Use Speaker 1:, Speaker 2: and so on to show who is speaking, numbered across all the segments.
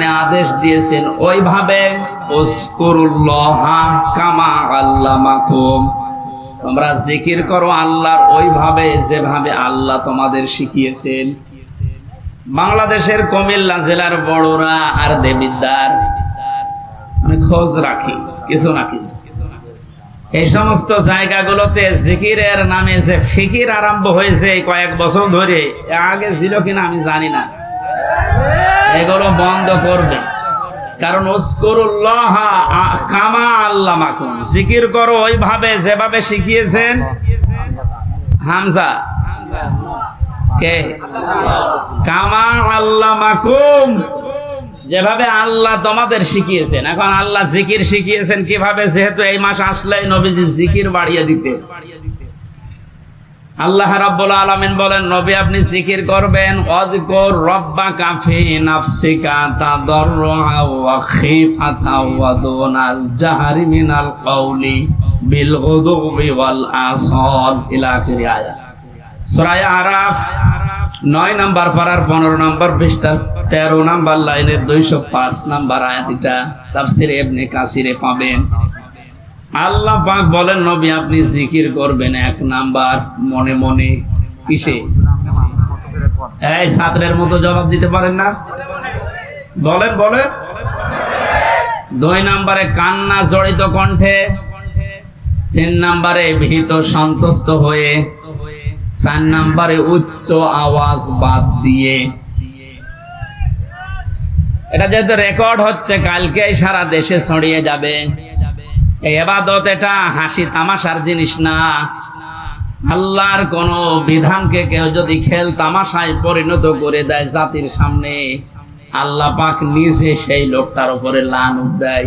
Speaker 1: জন্য আদেশ দিয়েছেন, ওইভাবে তোমরা জিকির করো আল্লাহর, ওইভাবে, যেভাবে আল্লাহ তোমাদের শিখিয়েছেন। বাংলাদেশের কুমিল্লা জেলার বড়রা আর দেবিদ্দার আমি খোঁজ রাখি, কিছু না কিছু। এই সমস্ত জায়গাগুলোতে জিকিরের নামে যে ফিকির আরম্ভ হয়েছে কয়েক বছর ধরে আগে ছিল কিনা আমি জানি না। এগুলো বন্ধ করবে। কারণ কামা আল্লাহ মাকুম জিকির করো ওইভাবে যেভাবে শিখিয়েছেন। হামজা। কে? কামা আল্লাহ মাকুম যেভাবে আল্লাহ তোমাদের শিখিয়েছেন। এখন আল্লাহ জিকির শিখিয়েছেন কীভাবে? যেহেতু এই মাস আসলেই নবীজি জিকির বাড়িয়ে দিতে। আল্লাহ রাব্বুল আলামিন বলেন, নবী, আপনি জিকির করবেন অযকুর রব্বাকা ফি নাফসিকা তাদাররুআ ওয়া খিফাতা ওয়া দুনাল জাহরি মিনাল কওলি বিল গুদুবি ওয়াল আসল ইলা আখির আয়াত সূরা আরাফ, নয় নাম্বার পারার পনেরো নাম্বার পৃষ্ঠা তেরো নাম্বার লাইনের দুইশো পাঁচ নাম্বার আয়াত এটা তাফসিরে ইবনে কাসিরে পাবেন। আল্লাহ পাক বলেন, নবী, আপনি জিকির করবেন এক নাম্বার মনে মনে। কিসে? এই ছাত্রের মতো জবাব দিতে পারেন না? বলেন বলেন। দুই নাম্বারে কান্না জড়িত কণ্ঠে, তিন নাম্বারে ভীত সন্তুষ্ট হয়ে, চার নাম্বারে উচ্চ আওয়াজ বাদ দিয়ে। এটা যেহেতু রেকর্ড হচ্ছে কালকে সারা দেশে ছড়িয়ে যাবে। এবাদত এটা হাসি তামাশার জিনিস না। আল্লাহর কোন বিধানকে কেউ যদি খেল তামাশায় পরিণত করে দেয় জাতির সামনে, আল্লাহ পাক নিজে সেই লোকটার উপরে লান দেয়।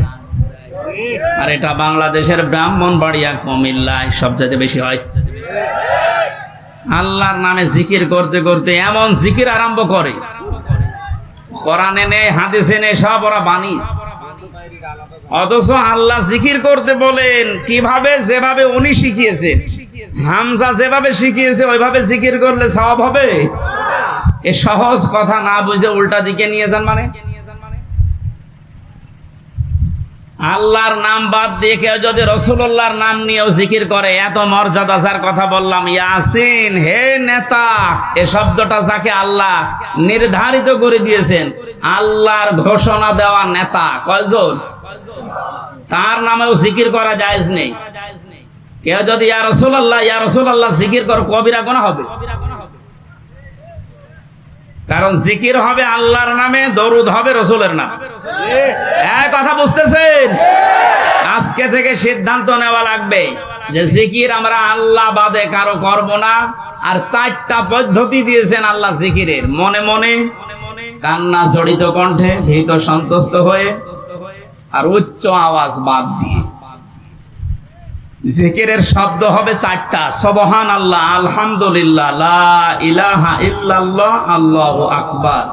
Speaker 1: আর এটা বাংলাদেশের ব্রাহ্মণ বাড়িয়া কুমিল্লায় সবচেয়ে বেশি হয়। আল্লাহর নামে জিকির করতে করতে এমন জিকির আরম্ভ করে। কোরআনে নেই, হাদিসে নেই, সব ওরা বানিস। অথচ আল্লাহ জিকির করতে বলেন, কীভাবে যেভাবে উনি শিখিয়েছেন। হামজা যেভাবে শিখিয়েছে, ওইভাবে জিকির করলে সব হবে? এ সহজ কথা না বুঝে উল্টা দিকে নিয়ে যান মানে? আল্লাহর নাম বাদ দিয়ে কেউ যদি রসুল্লাহর নাম নিয়েও জিকির করে, এত মর্যাদা যার কথা বললাম, ইয়াসিন, হে নেতা, এ শব্দটা যাকে আল্লাহ নির্ধারিত করে দিয়েছেন, আল্লাহর ঘোষণা দেওয়া নেতা, কয়জন? তার নামেও জিকির করা জায়েজ নেই। কেউ যদি, ইয়া রসুল্লাহ ইয়া রসুল্লাহ জিকির কর, কবিরা গোনা হবে? কারণ জিকির হবে আল্লাহর নামে, দরুদ হবে রসুলের নামে। এক কথা বুঝতেছেন? আজকে থেকে সিদ্ধান্ত নেওয়া লাগবে যে জিকির আমরা আল্লাহ বাদে কারও করব না। আর চারটা পদ্ধতি দিয়েছেন আল্লাহ জিকিরের। মনে মনে কান্না জড়িত কণ্ঠে, ভীত সন্তুষ্ট হয়ে আর উচ্চ আওয়াজ বাদ দিয়ে। জেকেরের শব্দ হবে চারটা। সবহান আল্লাহ আলহামদুলিল্লাহ ইলাহা আল্লাহ আকবার।